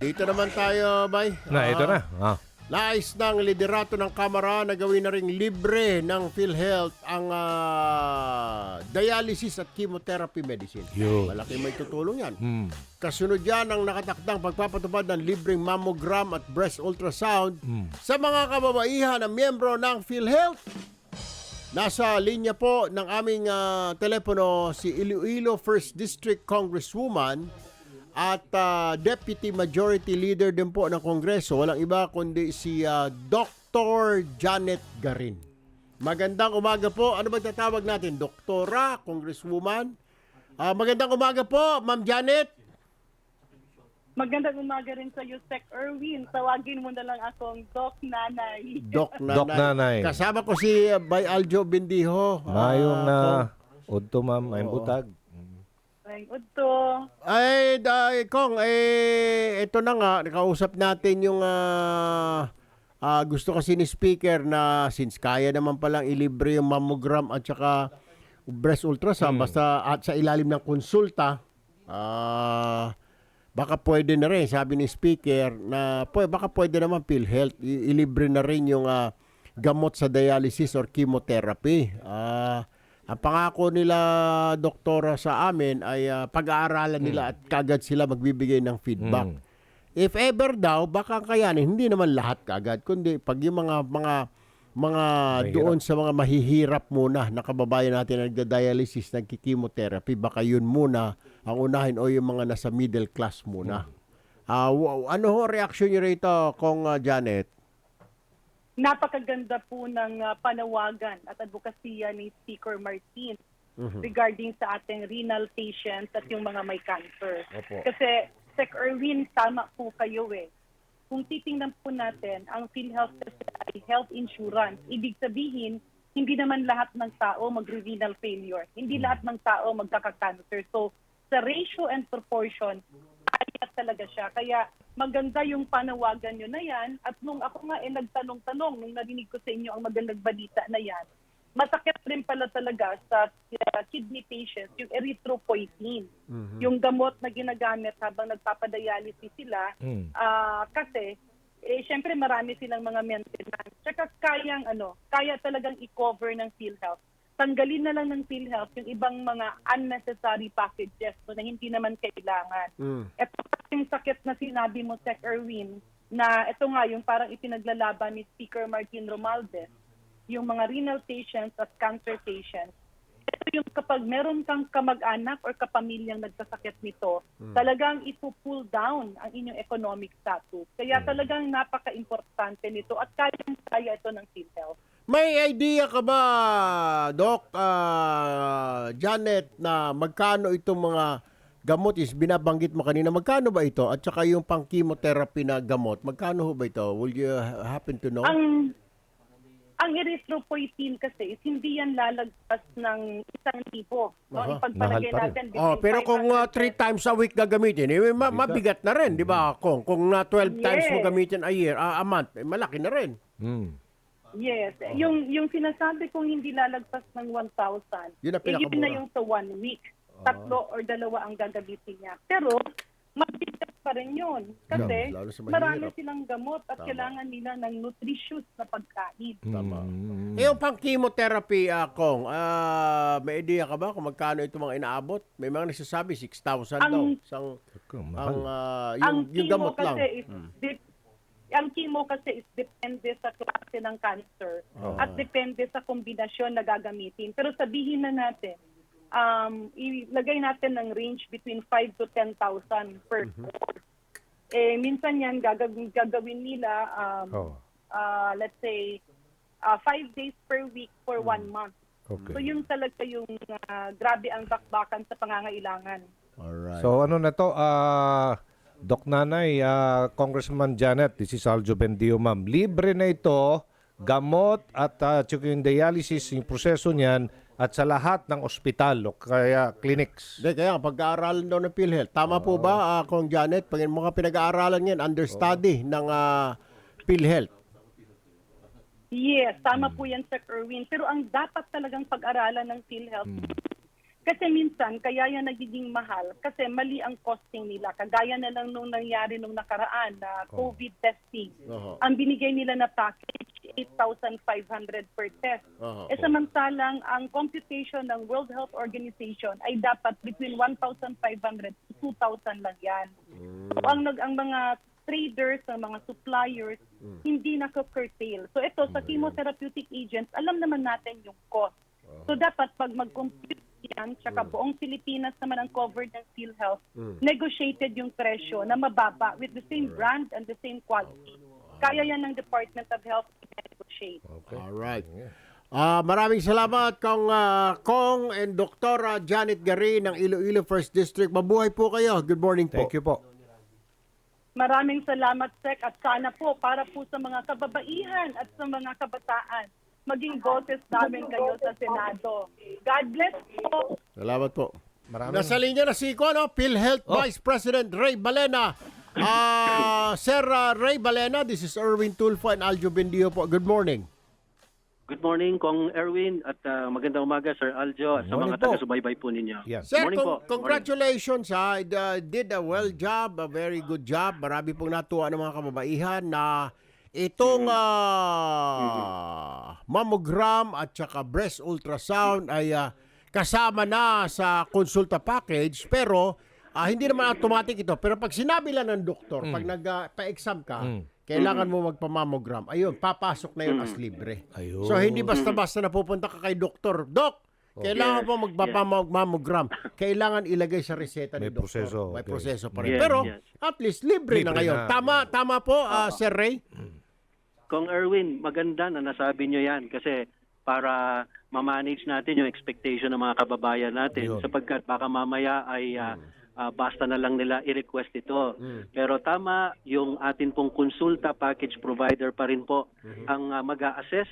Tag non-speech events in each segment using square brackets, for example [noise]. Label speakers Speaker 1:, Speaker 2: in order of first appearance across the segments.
Speaker 1: Dito naman tayo, bay.
Speaker 2: Na, ito
Speaker 1: Ah,
Speaker 2: na. Ah.
Speaker 1: Nais ng liderato ng Kamara na gawin na ring libre ng PhilHealth ang ah, dialysis at chemotherapy medicine.
Speaker 2: Yun.
Speaker 1: Malaki may tutulong yan.
Speaker 2: Hmm.
Speaker 1: Kasunod yan ang nakatakdang pagpapatupad ng libreng mammogram at breast ultrasound
Speaker 2: Hmm.
Speaker 1: sa mga kababaihan na miyembro ng PhilHealth. Nasa linya po ng aming ah, telepono si Iloilo 1st District Congresswoman at ah, Deputy Majority Leader din po ng Kongreso. Walang iba kundi si ah, Dr. Janet Garin. Magandang umaga po. Ano ba tatawag natin? Doktora, Congresswoman? Ah, magandang umaga po, Ma'am Janet.
Speaker 3: Magandang umaga rin sa iyo, Sec Erwin. Tawagin mo na lang akong Doc Nanay.
Speaker 1: Doc Nanay. [laughs]
Speaker 2: Doc Nanay.
Speaker 1: Kasama ko si uh, Bay Aljo Bendijo.
Speaker 2: Mayong
Speaker 1: Ah,
Speaker 2: na udto ma'am, ay
Speaker 1: Oo.
Speaker 2: butag.
Speaker 3: Ay, Udto.
Speaker 1: Ay, dahil Kong, eh, ito na nga, nakausap natin yung ah, ah, gusto kasi ni speaker na since kaya naman palang ilibre yung mammogram at saka breast ultrasound, basta at sa ilalim ng konsulta, ah, baka pwede na rin, sabi ni speaker, na pwede, baka pwede naman PhilHealth, i- ilibre na rin yung ah, gamot sa dialysis or chemotherapy. Ah, ang pangako nila doktora sa amin ay ah, pag-aaralan nila at kagad sila magbibigay ng feedback.
Speaker 2: Mm.
Speaker 1: If ever daw, baka kayanin, hindi naman lahat kagad, kundi pag yung mga mga mga
Speaker 2: Mahirap.
Speaker 1: doon sa mga mahihirap muna na kababayan natin na nagda-dialysis, nagki-chemotherapy, baka yun muna ang unahin o yung mga nasa middle class muna. Ah, wa- ano ho reaction niyo rito, Kong ah, Janet?
Speaker 3: Napakaganda po ng ah, panawagan at advokasya ni Speaker Martin
Speaker 1: Mhm.
Speaker 3: regarding sa ating renal patients at yung mga may cancer.
Speaker 1: Opo.
Speaker 3: Kasi, Sec Erwin, tama po kayo eh. Kung titingnan po natin, ang PhilHealth kasi ay health insurance. Ibig sabihin, hindi naman lahat ng tao magre-renal failure. Hindi lahat ng tao magkaka-cancer. So, sa ratio and proportion, kaya talaga siya. Kaya maganda yung panawagan nyo na yan. At nung ako nga eh nagtanong-tanong, nung narinig ko sa inyo ang magandang balita na yan, masakit rin pala talaga sa uh, kidney patients, yung erythropoietin. Yung gamot na ginagamit habang nagpapadialysis sila,
Speaker 2: Mm.
Speaker 3: Ah, kasi eh syempre marami silang mga maintenance. Tsaka kayang ano, kaya talagang i-cover ng PhilHealth. Tanggalin na lang ng PhilHealth yung ibang mga unnecessary packages so na hindi naman kailangan.
Speaker 1: Mm.
Speaker 3: Ito yung sakit na sinabi mo, Sec Erwin, na ito nga yung parang ipinaglalaban ni Speaker Martin Romualdez, yung mga renal patients at cancer patients. Ito yung kapag meron kang kamag-anak or kapamilyang nagsasakit nito, talagang ipo-pull down ang inyong economic status. Kaya talagang napaka-importante nito at kayang-kaya ito ng PhilHealth.
Speaker 1: May idea ka ba, Doc ah, Janet, na magkano itong mga gamot is binabanggit mo kanina, magkano ba ito? At saka yung pang chemotherapy na gamot, magkano ho ba ito? Will you ha- happen to know?
Speaker 3: Ang ang erythropoietin kasi is hindi yan lalagpas ng isang libo. No?
Speaker 1: Aha.
Speaker 3: Ipagpalagay
Speaker 2: Mahal pa rin.
Speaker 3: natin.
Speaker 1: Oh, pero kung uh,
Speaker 3: 500
Speaker 1: three times a week gagamitin, eh, ma- mabigat na rin, di ba? Kung, kung uh, 12 times mo
Speaker 3: Yes.
Speaker 1: gamitin a year, ah, a month, eh, malaki na rin.
Speaker 2: Mm.
Speaker 3: Yes. Yung yung sinasabi kong hindi lalagpas ng 1,000,
Speaker 1: Yun ang
Speaker 3: eh, yun
Speaker 1: pinakamura.
Speaker 3: na yung sa one week. Tatlo or dalawa ang gagamitin niya. Pero, mabigat pa rin yun. Kasi,
Speaker 1: Lalo sa mahirap.
Speaker 3: marami silang gamot at
Speaker 1: Tama.
Speaker 3: kailangan nila ng nutritious na pagkain.
Speaker 1: Tama.
Speaker 2: Mm.
Speaker 1: Eh, yung pang chemotherapy, ah, Kong, ah, may idea ka ba kung magkano ito mga inaabot? May mga nagsasabi, 6,000 daw.
Speaker 3: Ang-
Speaker 1: Isang, ang,
Speaker 2: mahal.
Speaker 1: ah,
Speaker 3: ang
Speaker 1: yung, yung
Speaker 3: chemo
Speaker 1: gamot lang.
Speaker 3: kasi is dip- ang chemo kasi is depende sa klase ng cancer
Speaker 1: Ah.
Speaker 3: at depende sa kombinasyon na gagamitin. Pero sabihin na natin, um, ilagay natin ng range between 5 to 10,000 per
Speaker 1: Mhm.
Speaker 3: course. Eh, minsan yan gagawin, gagawin nila, um,
Speaker 2: Oh,
Speaker 3: uh, let's say, 5 days per week for
Speaker 1: Mm.
Speaker 3: one month.
Speaker 2: okay.
Speaker 3: So yun talaga yung uh, grabe ang bakbakan sa pangangailangan.
Speaker 1: Alright.
Speaker 2: So ano na to, ah, Doc Nanay, ah, Congressman Janet, this is Aljo Bendio, ma'am. Libre na ito, gamot at uh, yung dialysis, yung proseso niyan, at sa lahat ng ospital o kaya clinics.
Speaker 1: Hindi, kaya pag-aaralan daw ng PhilHealth. Tama po ba, ah, Kong Janet? Pag yung mga pinag-aaralan yan, understudy ng ah, PhilHealth.
Speaker 3: Yes, tama po yan, Sir Erwin. Pero ang dapat talagang pag-aralan ng PhilHealth, Kasi minsan, kaya yan nagiging mahal kasi mali ang costing nila. Kagaya na lang nung nangyari nung nakaraan na COVID testing.
Speaker 1: Oho.
Speaker 3: Ang binigay nila na package, 8,500 per test.
Speaker 1: Oho.
Speaker 3: E samantalang ang computation ng World Health Organization ay dapat between 1,500 to 2,000 lang yan. So ang, nag, ang mga traders, ang mga suppliers, hindi nako-curtail. So ito, sa chemotherapeutic agents, alam naman natin yung cost. So dapat pag mag-compute yan, tsaka buong Pilipinas naman ang covered ng PhilHealth, negotiated yung presyo na mababa with the same brand and the same quality. Kaya yan ng Department of Health negotiate.
Speaker 2: Okay.
Speaker 1: Alright. Ah, maraming salamat kong ah, Kong and Dr. Janet Garin ng Iloilo First District. Mabuhay po kayo. Good morning po.
Speaker 2: Thank you po.
Speaker 3: Maraming salamat, Sec, at sana po para po sa mga kababaihan at sa mga kabataan, maging boses namin kayo sa Senado. God bless po.
Speaker 1: Salamat po.
Speaker 2: Maraming-
Speaker 1: Nasa linya na si ko, no? PhilHealth
Speaker 2: Oh.
Speaker 1: Vice President Ray Balena. Ah, [laughs] Sir ah, Ray Balena, this is Erwin Tulfo and Aljo Bendio po. Good morning.
Speaker 4: Good morning, Kong Erwin, at uh, magandang umaga, Sir Aljo, at sa
Speaker 2: Morning
Speaker 4: mga
Speaker 2: po.
Speaker 4: taga-subaybay po ninyo.
Speaker 2: Yan.
Speaker 1: Sir,
Speaker 4: Morning
Speaker 1: con-
Speaker 4: po.
Speaker 1: congratulations ha. Uh, did a well job, a very good job. Marami pong natuwa ng mga kababaihan na itong ah, mammogram at saka breast ultrasound ay ah, kasama na sa konsulta package pero ah, hindi naman automatic ito. Pero pag sinabi lang ng doktor, pag nagpa-exam ka, kailangan mo magpa-mammogram. Ayun, papasok na yun as libre.
Speaker 2: Ayun.
Speaker 1: So hindi basta-basta na pupunta ka kay doktor. Dok, kailangan
Speaker 4: Yes,
Speaker 1: po magpapamammogram. Kailangan ilagay sa reseta ni
Speaker 2: May
Speaker 1: doktor.
Speaker 2: proseso,
Speaker 1: May
Speaker 2: okay.
Speaker 1: proseso pa rin.
Speaker 4: Yes,
Speaker 1: Pero
Speaker 4: yes.
Speaker 1: at least libre, na
Speaker 2: Libre
Speaker 1: ngayon.
Speaker 2: na.
Speaker 1: Tama, tama po, ah, Sir Ray.
Speaker 4: Kong Erwin, maganda na nasabi nyo yan kasi para ma-manage natin yung expectation ng mga kababayan natin
Speaker 2: Ayun.
Speaker 4: sapagkat baka mamaya ay ah, ah, basta na lang nila i-request ito.
Speaker 1: Mm.
Speaker 4: Pero tama, yung atin pong konsulta package provider pa rin po
Speaker 1: Mm-hmm.
Speaker 4: ang ah, mag-a-assess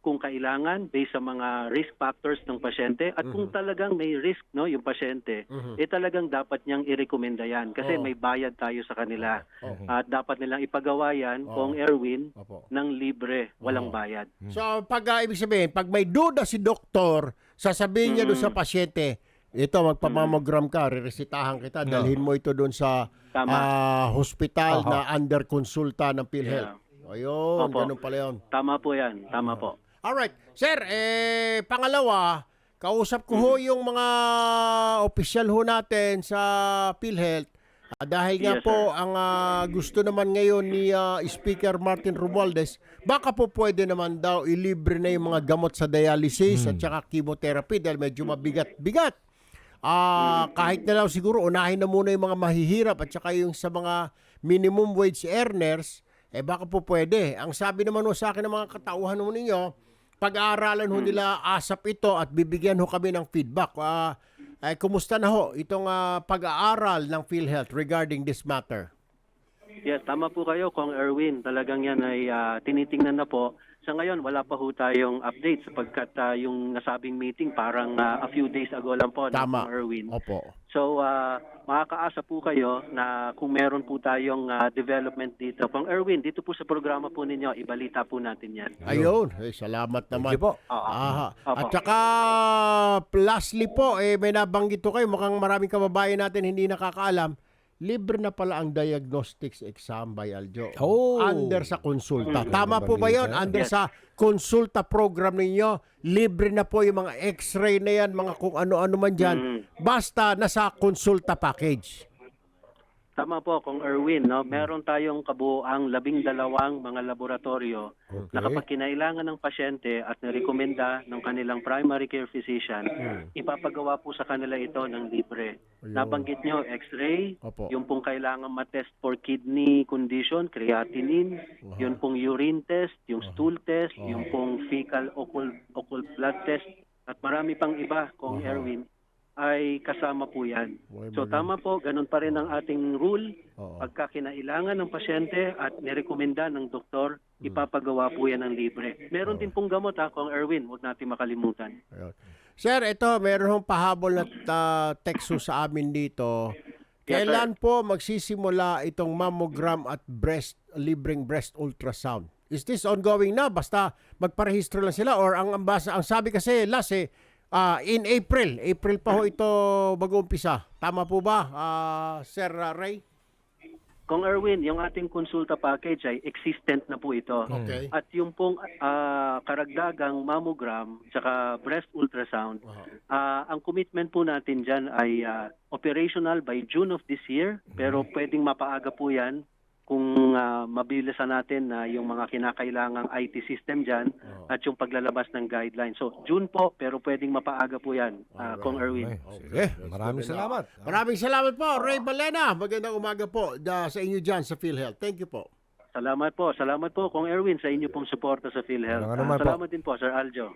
Speaker 4: kung kailangan based sa mga risk factors ng pasyente at kung talagang may risk no yung pasyente eh talagang dapat niyang irekomenda yan kasi
Speaker 1: Oo.
Speaker 4: may bayad tayo sa kanila
Speaker 1: Oo.
Speaker 4: at dapat nilang ipagawa yan
Speaker 1: Oo.
Speaker 4: kung Erwin
Speaker 1: Opo.
Speaker 4: ng libre walang
Speaker 1: Oo.
Speaker 4: bayad
Speaker 1: So pag ah, ibig sabihin, pag may duda si doktor, sasabihin niya doon sa pasyente, ito magpamammogram ka, riresitahan kita, dalhin mo ito doon sa
Speaker 4: Tama.
Speaker 1: ah, hospital
Speaker 2: Aha.
Speaker 1: na under konsulta ng PhilHealth. Ayun,
Speaker 4: Opo.
Speaker 1: ganun pala yun.
Speaker 4: tama po yan tama po
Speaker 1: Alright. Sir, eh, pangalawa, kausap ko ho yung mga opisyal ho natin sa PhilHealth. Ah, dahil nga
Speaker 4: Yes,
Speaker 1: po,
Speaker 4: sir.
Speaker 1: ang ah, gusto naman ngayon ni ah, Speaker Martin Romualdez, baka po pwede naman daw ilibre na yung mga gamot sa dialysis at saka chemotherapy dahil medyo mabigat-bigat. Ah, kahit na lang siguro unahin na muna yung mga mahihirap at saka yung sa mga minimum wage earners, eh baka po pwede. Ang sabi naman ho sa akin ng mga katauhan ho ninyo, pag-aaralan ho nila asap ito at bibigyan ho kami ng feedback. Ah, ay, kumusta na ho itong ah, pag-aaral ng PhilHealth regarding this matter?
Speaker 4: Yes tama po kayo Kong Erwin talagang yan ay ah, tinitingnan na po sa ngayon wala pa ho tayong update sapagkat ah, yung nasabing meeting parang ah, a few days ago lang po na
Speaker 1: Tama.
Speaker 4: Kong Erwin
Speaker 1: Opo.
Speaker 4: So, ah, makakaasa po kayo na kung meron po tayong ah, development dito. Kung Erwin, dito po sa programa po ninyo, ibalita po natin yan.
Speaker 1: Ayun, eh, salamat naman.
Speaker 2: you po.
Speaker 1: Aha.
Speaker 4: Opo.
Speaker 1: At saka, lastly po, eh, may nabanggit ko kayo, mukhang maraming kababayan natin hindi nakakaalam, libre na pala ang diagnostics exam by Aljo.
Speaker 2: Oh.
Speaker 1: Under sa konsulta.
Speaker 2: Mm.
Speaker 1: Tama po ba yun? Under sa konsulta program ninyo, libre na po yung mga x-ray na yan, mga kung ano-ano man dyan.
Speaker 4: Mm.
Speaker 1: Basta nasa konsulta package.
Speaker 4: Tama po, kung Erwin, no? meron tayong kabuoang labing dalawang mga laboratorio
Speaker 2: Okay.
Speaker 4: na kapag kinailangan ng pasyente at nirekomenda ng kanilang primary care physician, ipapagawa po sa kanila ito ng libre.
Speaker 1: Ayun.
Speaker 4: Nabanggit nyo, x-ray,
Speaker 1: Opo.
Speaker 4: yung pong kailangan matest for kidney condition, creatinine, yung pong urine test, yung stool test, yung pong fecal occult, occult blood test, at marami pang iba, kung Erwin, ay kasama po yan. So tama po, ganun pa rin ang ating rule.
Speaker 1: Oo.
Speaker 4: Pagka kinailangan ng pasyente at nirekomenda ng doktor,
Speaker 1: Hmm.
Speaker 4: ipapagawa po yan ng libre. Meron din pong gamot ha, kung Erwin, huwag natin makalimutan.
Speaker 1: Ayun. Sir, ito, meron pahabol na uh, tekso sa amin dito.
Speaker 4: Yes,
Speaker 1: Kailan po magsisimula itong mammogram at breast libreng breast ultrasound? Is this ongoing na? Basta magparehistro lang sila or ang ambasa ang sabi kasi last eh Ah, in April. April pa ho ito mag-uumpisa. Tama po ba, ah, Sir Ray?
Speaker 4: Kung Erwin, yung ating konsulta package ay existent na po ito.
Speaker 1: Okay.
Speaker 4: At yung pong ah, karagdagang mammogram tsaka breast ultrasound, ah, ang commitment po natin dyan ay ah, operational by June of this year, pero pwedeng mapaaga po yan kung ah, mabilisan natin na yung mga kinakailangang IT system dyan at yung paglalabas ng guidelines. So, June po, pero pwedeng mapaaga po yan, ah, Kong Erwin.
Speaker 2: Sige, maraming salamat.
Speaker 1: Maraming salamat po, Ray Balena. Magandang umaga po da, sa inyo dyan sa PhilHealth. Thank you po.
Speaker 4: Salamat po. Salamat po, Kong Erwin, sa inyo pong suporta sa PhilHealth.
Speaker 2: Anuman
Speaker 4: Ah,
Speaker 2: po.
Speaker 4: salamat din po, Sir Aljo.